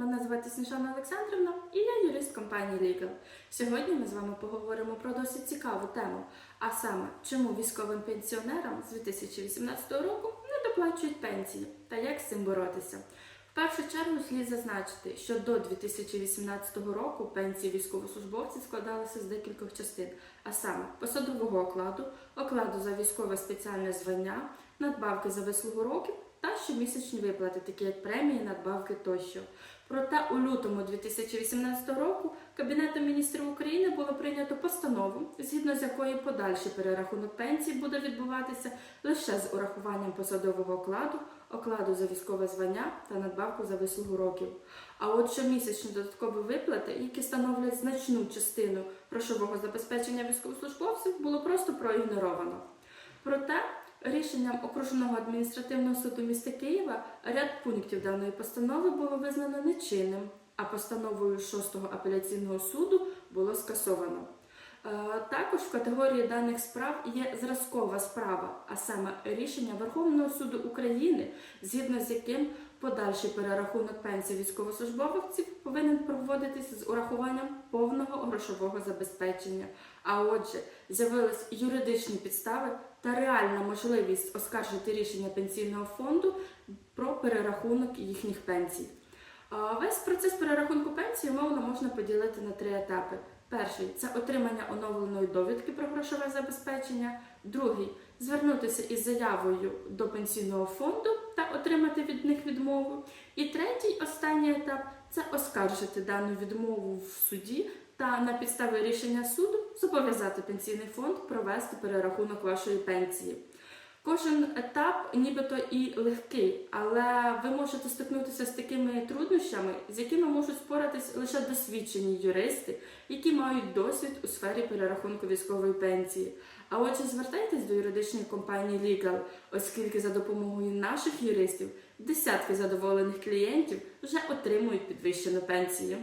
Мене звати Сніжана Олександрівна і я юрист компанії Legal. Сьогодні ми з вами поговоримо про досить цікаву тему, а саме, чому військовим пенсіонерам з 2018 року не доплачують пенсії та як з цим боротися. В першу чергу слід зазначити, що до 2018 року пенсії військовослужбовців складалися з декількох частин, а саме посадового окладу, окладу за військове спеціальне звання, надбавки за вислугу років та щомісячні виплати, такі як премії, надбавки тощо. Проте у лютому 2018 року Кабінетом міністрів України було прийнято постанову, згідно з якою подальший перерахунок пенсій буде відбуватися лише з урахуванням посадового окладу, окладу за військове звання та надбавку за вислугу років. А от щомісячні додаткові виплати, які становлять значну частину грошового забезпечення військовослужбовців, було просто проігноровано. Проте рішенням окружного адміністративного суду міста Києва ряд пунктів даної постанови було визнано нечинним, а постановою 6-го апеляційного суду було скасовано. Е, Також в категорії даних справ є зразкова справа, а саме рішення Верховного суду України, згідно з яким подальший перерахунок пенсій військовослужбовців повинен проводитися з урахуванням повного грошового забезпечення. А отже, з'явились юридичні підстави та реальна можливість оскаржити рішення пенсійного фонду про перерахунок їхніх пенсій. Весь процес перерахунку пенсії умовно можна поділити на три етапи. Перший це отримання оновленої довідки про грошове забезпечення. Другий звернутися із заявою до пенсійного фонду та отримати від них відмову. І третій, останній етап це оскаржити дану відмову в суді та на підставі рішення суду зобов'язати пенсійний фонд провести перерахунок вашої пенсії. Кожен етап нібито і легкий, але ви можете стикнутися з такими труднощами, з якими можуть споратись лише досвідчені юристи, які мають досвід у сфері перерахунку військової пенсії. А отже, звертайтесь до юридичної компанії Legal, оскільки за допомогою наших юристів десятки задоволених клієнтів вже отримують підвищену пенсію.